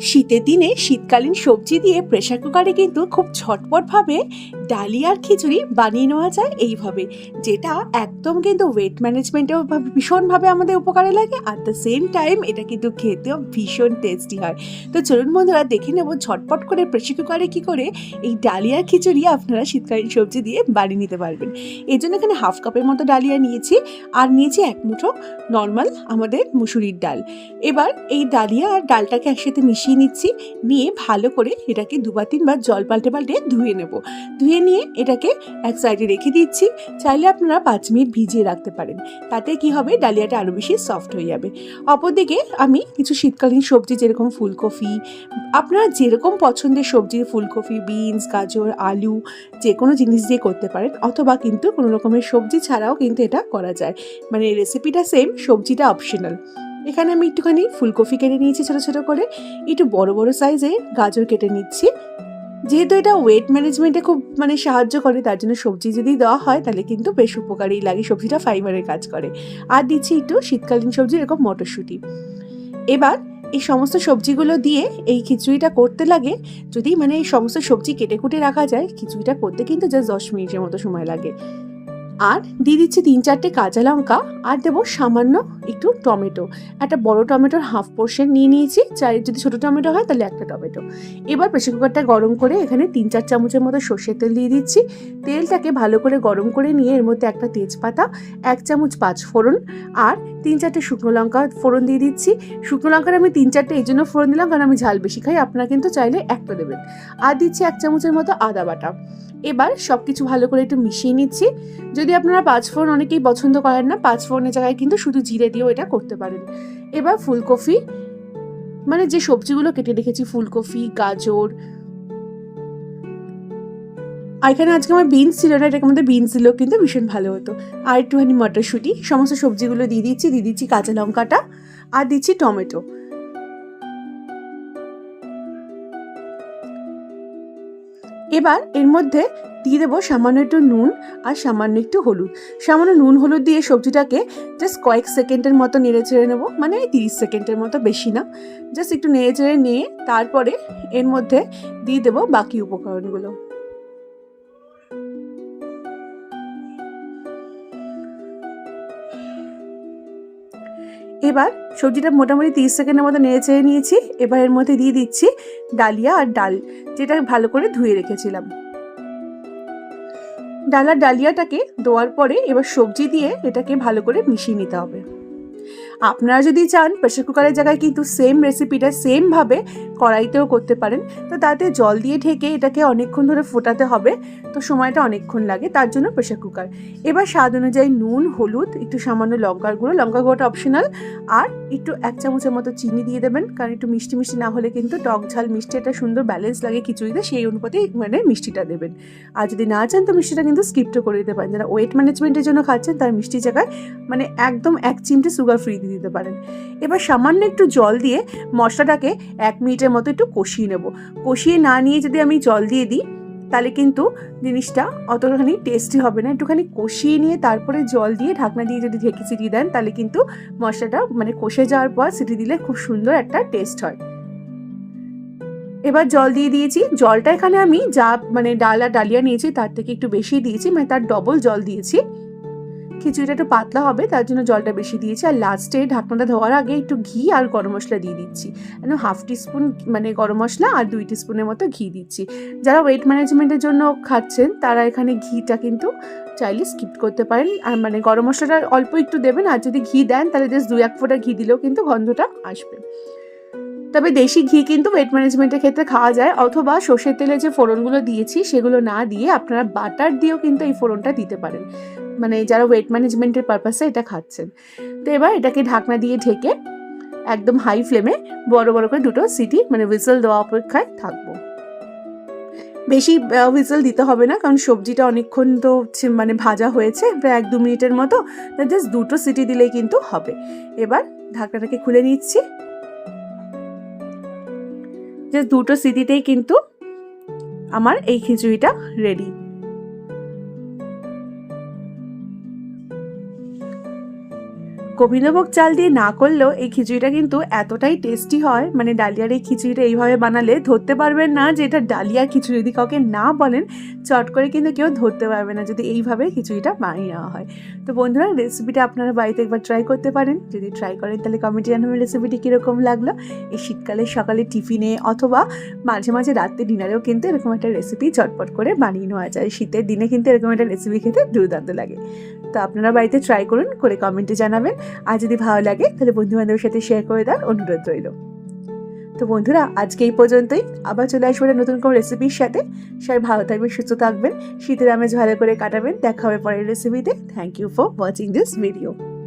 শীতের দিনে শীতকালীন সবজি দিয়ে প্রেশার কুকারে কিন্তু খুব ঝটপটভাবে ডালিয়ার খিচুড়ি বানিয়ে নেওয়া যায় এইভাবে, যেটা একদম কিন্তু ওয়েট ম্যানেজমেন্টেও ভীষণভাবে আমাদের উপকারে লাগে। আর দ্য সেম টাইম এটা কিন্তু খেতেও ভীষণ টেস্টি হয়। তো চলুন বন্ধুরা, দেখে নেব ঝটপট করে প্রেশার কুকারে কী করে এই ডালিয়ার খিচুড়ি আপনারা শীতকালীন সবজি দিয়ে বানিয়ে নিতে পারবেন। এই জন্য এখানে হাফ কাপের মতো ডালিয়া নিয়েছি, আর নিয়েছি এক মুঠো নর্মাল আমাদের মুসুরির ডাল। এবার এই ডালিয়া আর ডালটাকে একসাথে মিশিয়ে নিচ্ছি, নিয়ে ভালো করে এটাকে দুবার তিনবার জল পাল্টে পাল্টে ধুয়ে নেব। ধুয়ে নিয়ে এটাকে এক সাইডে রেখে দিচ্ছি। চাইলে আপনারা পাঁচ মিনিট ভিজিয়ে রাখতে পারেন। তাতে কি হবে? ডালিয়াটা আরও বেশি সফট হয়ে যাবে। অপরদিকে আমি কিছু শীতকালীন সবজি যেরকম ফুলকপি, আপনারা যেরকম পছন্দের সবজি ফুলকপি, বিনস, গাজর, আলু যে কোনো জিনিস দিয়ে করতে পারেন, অথবা কিন্তু কোনো রকমের সবজি ছাড়াও কিন্তু এটা করা যায়। মানে রেসিপিটা সেম সবজিটা অপশনাল এখানে আমি একটুখানি ফুলকপি কেটে নিয়েছি ছোটো ছোটো করে। একটু বড় বড় সাইজে গাজর কেটে নিচ্ছি। যেহেতু এটা ওয়েট ম্যানেজমেন্টে খুব মানে সাহায্য করে, তার জন্য সবজি যদি দেওয়া হয়, তাহলে কিন্তু বেশ উপকারী লাগে। সবজিটা ফাইবারের কাজ করে। আর দিচ্ছি একটু শীতকালীন সবজি, এরকম মটরশুঁটি। এবার এই সমস্ত সবজিগুলো দিয়ে এই খিচুড়িটা করতে লাগে। যদি মানে এই সমস্ত সবজি কেটে কুটে রাখা যায়, খিচুড়িটা করতে কিন্তু জাস্ট দশ মিনিটের মতো সময় লাগে। আর দিয়ে দিচ্ছি তিন চারটে কাঁচা লঙ্কা আর দেবো সামান্য একটু টমেটো। একটা বড় টমেটোর হাফ পোর্শন নিয়ে নিয়েছি। চাই যদি ছোটো টমেটো হয় তাহলে একটা টমেটো। এবার প্রেশার কুকারটা গরম করে এখানে তিন চার চামচের মতো সর্ষের তেল দিয়ে দিচ্ছি। তেলটাকে ভালো করে গরম করে নিয়ে এর মধ্যে একটা তেজপাতা, এক চামচ পাঁচ ফোড়ন আর তিন চারটে শুকনো লঙ্কা ফোড়ন দিয়ে দিচ্ছি। শুকনো লঙ্কার আমি তিন চারটে, এই জন্য ফোড়ন দিলাম, কারণ আমি ঝাল বেশি খাই। আপনারা কিন্তু চাইলে একটা দেবেন। আর দিচ্ছি এক চামচের মতো আদা বাটা। এবার সব কিছু ভালো করে একটু মিশিয়ে নিচ্ছি। যদি আপনারা পাঁচ ফোড়ন অনেকেই পছন্দ করেন না, পাঁচ ফোড়নের জায়গায় কিন্তু শুধু জিরে দিয়েও এটা করতে পারেন। এবার ফুলকপি মানে যে সবজিগুলো কেটে রেখেছি, ফুলকপি, গাজর আর এখানে আজকে আমার বিনস ছিল না, এটাকে আমাদের বিনস দিলেও কিন্তু ভীষণ ভালো হতো। আর একটুখানি মটরশুঁটি, সমস্ত সবজিগুলো দিয়ে দিচ্ছি দিয়ে দিচ্ছি কাঁচা লঙ্কাটা, আর দিচ্ছি টমেটো। এবার এর মধ্যে দিয়ে দেবো সামান্য একটু নুন আর সামান্য একটু হলুদ। সামান্য নুন, হলুদ দিয়ে সবজিটাকে জাস্ট কয়েক সেকেন্ডের মতো নেড়ে চেড়ে নেব মানে তিরিশ সেকেন্ডের মতো বেশি না। জাস্ট একটু নেড়ে চেড়ে নিয়ে তারপরে এর মধ্যে দিয়ে দেবো বাকি উপকরণগুলো। এবার সবজিটা মোটামুটি তিরিশ সেকেন্ডের মতো নেড়ে চেড়ে নিয়েছি। এবার এর মধ্যে দিয়ে দিচ্ছি ডালিয়া আর ডাল, যেটা ভালো করে ধুয়ে রেখেছিলাম। ডালা ডালিয়াটাকে দেওয়ার পরে এবার সবজি দিয়ে এটাকে ভালো করে মিশিয়ে নিতে হবে। আপনারা যদি চান প্রেশার কুকারের জায়গায় কিন্তু সেম রেসিপিটা সেমভাবে কড়াইতেও করতে পারেন। তো তাতে জল দিয়ে ঢেকে এটাকে অনেকক্ষণ ধরে ফোটাতে হবে। তো সময়টা অনেকক্ষণ লাগে, তার জন্য প্রেশার কুকার এবার স্বাদ অনুযায়ী নুন, হলুদ, একটু সামান্য লঙ্কার গুঁড়ো। লঙ্কা গুঁড়োটা অপশনাল আর একটু এক চামচের মতো চিনি দিয়ে দেবেন, কারণ একটু মিষ্টি মিষ্টি না হলে কিন্তু টক ঝাল মিষ্টি একটা সুন্দর ব্যালেন্স লাগে খিচুড়িতে, সেই অনুপাতে মানে মিষ্টিটা দেবেন। আর যদি না চান, তো মিষ্টিটা কিন্তু স্কিপটা করে দিতে পারেন। যারা ওয়েট ম্যানেজমেন্টের জন্য খাচ্ছেন, তার মিষ্টি জায়গায় মানে একদম এক চিমটে সুগার ফ্রি দিয়ে দিতে পারেন। এবার সামান্য একটু জল দিয়ে মশলাটাকে এক মিনিটের মতো একটু কষিয়ে নেব। কষিয়ে না নিয়ে যদি আমি জল দিয়ে দিই, তাহলে কিন্তু জিনিসটা অতখানি টেস্টি হবে না। একটুখানি কষিয়ে নিয়ে তারপরে জল দিয়ে ঢাকনা দিয়ে যদি ঢেকে সিটি দেন, তাহলে কিন্তু মশলাটা মানে কষে যাওয়ার পর সিটি দিলে খুব সুন্দর একটা টেস্ট হয়। এবার জল দিয়ে দিয়েছি। জলটা এখানে আমি যা মানে ডাল আর ডালিয়া নিয়েছি, তার থেকে একটু বেশি দিয়েছি মানে তার ডবল জল দিয়েছি। খিচুড়িটা একটু পাতলা হবে, তার জন্য জলটা বেশি দিয়েছি। আর লাস্টে ঢাকনাটা ধোয়ার আগে একটু ঘি আর গরম মশলা দিয়ে দিচ্ছি। হাফ টিস্পুন মানে গরম মশলা আর দুই টিস্পুনের মতো ঘি দিচ্ছি। যারা ওয়েট ম্যানেজমেন্টের জন্য খাচ্ছেন, তারা এখানে ঘিটা কিন্তু চাইলে স্কিপ করতে পারেন। আর মানে গরম মশলাটা অল্প একটু দেবেন, আর যদি ঘি দেন, তাহলে জাস্ট দুই এক ফোঁটা ঘি দিলেও কিন্তু গন্ধটা আসবে। তবে দেশি ঘি কিন্তু ওয়েট ম্যানেজমেন্টের ক্ষেত্রে খাওয়া যায়। অথবা সর্ষের তেলে যে ফোড়নগুলো দিয়েছি, সেগুলো না দিয়ে আপনারা বাটার দিয়েও কিন্তু এই ফোড়নটা দিতে পারেন। মানে যারা ওয়েট ম্যানেজমেন্টের পারপাসে এটা খাচ্ছেন। তো এবার এটাকে ঢাকনা দিয়ে ঢেকে একদম হাই ফ্লেমে বড় বড় করে দুটো সিটি মানে হুইসেল দেওয়া অপেক্ষায় থাকব। বেশি হুইসেল দিতে হবে না, কারণ সবজিটা অনেকক্ষণ তো মানে ভাজা হয়েছে, প্রায় এক দু মিনিটের মতো জাস্ট দুটো সিটি দিলেই কিন্তু হবে। এবার ঢাকনাটাকে খুলে নিচ্ছি। জাস্ট দুটো সিটিতেই কিন্তু আমার এই খিচুড়িটা রেডি গোবিন্দভোগ চাল দিয়ে না করলেও এই খিচুড়িটা কিন্তু এতটাই টেস্টি হয়। মানে ডালিয়ার এই খিচুড়িটা এইভাবে বানালে ধরতে পারবেন না যে এটা ডালিয়ার খিচুড়ি। যদি কাউকে না বলেন, চট করে কিন্তু কেউ ধরতে পারবে না যদি এইভাবে খিচুড়িটা বানিয়ে নেওয়া হয়। তো বন্ধুরা রেসিপিটা আপনারা বাড়িতে একবার ট্রাই করতে পারেন। যদি ট্রাই করেন, তাহলে কমেন্টে জানাবেন রেসিপিটি কীরকম লাগল। এই শীতকালে সকালে টিফিনে অথবা মাঝে মাঝে রাত্রে ডিনারেও কিন্তু এরকম একটা রেসিপি চটপট করে বানিয়ে নেওয়া যায়। শীতের দিনে কিন্তু এরকম একটা রেসিপি খেতে দুর্দান্ত লাগে। তো আপনারা বাড়িতে ট্রাই করুন, করে কমেন্টে জানাবেন। আর যদি ভালো লাগে, তাহলে বন্ধু বান্ধবের সাথে শেয়ার করে দেওয়ার অনুরোধ রইল। তো বন্ধুরা, আজকে এই পর্যন্তই। আবার চলে আসব নতুন কোনো রেসিপির সাথে। সবাই ভালো থাকবেন, সুস্থ থাকবেন। শীতের আমেজ ভালো করে কাটাবেন। দেখা হবে পরের রেসিপিতে thank you for watching this video